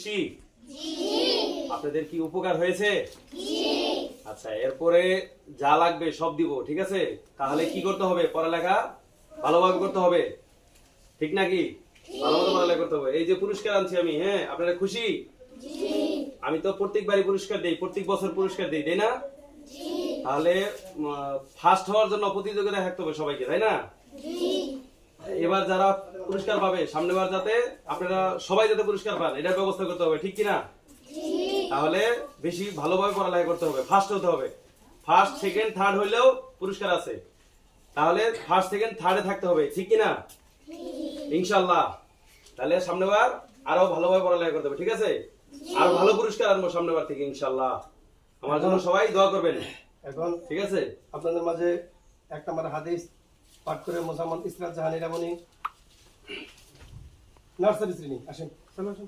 খুশি আপনাদের কি উপকার হয়েছে? আচ্ছা এরপরে যা লাগবে সব দিব ঠিক আছে? তাহলে কি করতে হবে? পড়ালেখা ভালোভাবে করতে হবে। ঠিক নাকি? ভালো মতো পড়ালেখা করতে হবে। এই যে পুরস্কার আনছি আমি হ্যাঁ আপনারা খুশি? আমি তো প্রত্যেকবারই পুরস্কার দেই প্রত্যেক বছর পুরস্কার দিই তাই না? তাহলে ফার্স্ট হওয়ার জন্য প্রতিযোগিতা থাকতে হবে সবাইকে তাই না? এবার যারা পুরস্কার পাবে। সামনেবার যাতে আপনারা সবাই যাতে পুরস্কার পান এটার ব্যবস্থা করতে হবে ঠিক কিনা? তাহলে বেশি ভালোভাবে পড়ালেখা করতে হবে ফার্স্ট হতে হবে। ফার্স্ট সেকেন্ড থার্ড হইলেও পুরস্কার আছে। তাহলে ফার্স্ট সেকেন্ড থার্ডে থাকতে হবে ঠিক কিনা? ইনশাল্লাহ তাহলে সামনেবার আরও ভালোভাবে পড়ালেখা করতে হবে ঠিক আছে? আরও ভালো পুরস্কার আনব সামনেবার থেকে ইনশাল্লাহ আমার জন্য সবাই দোয়া করবেন। এখন ঠিক আছে? আপনাদের মাঝে এক নম্বর হাদিস পাঠ করে মোসাম্মদ ইসরাত জাহানি রামনি নার্সারি শ্রেণি আসেন। আসেন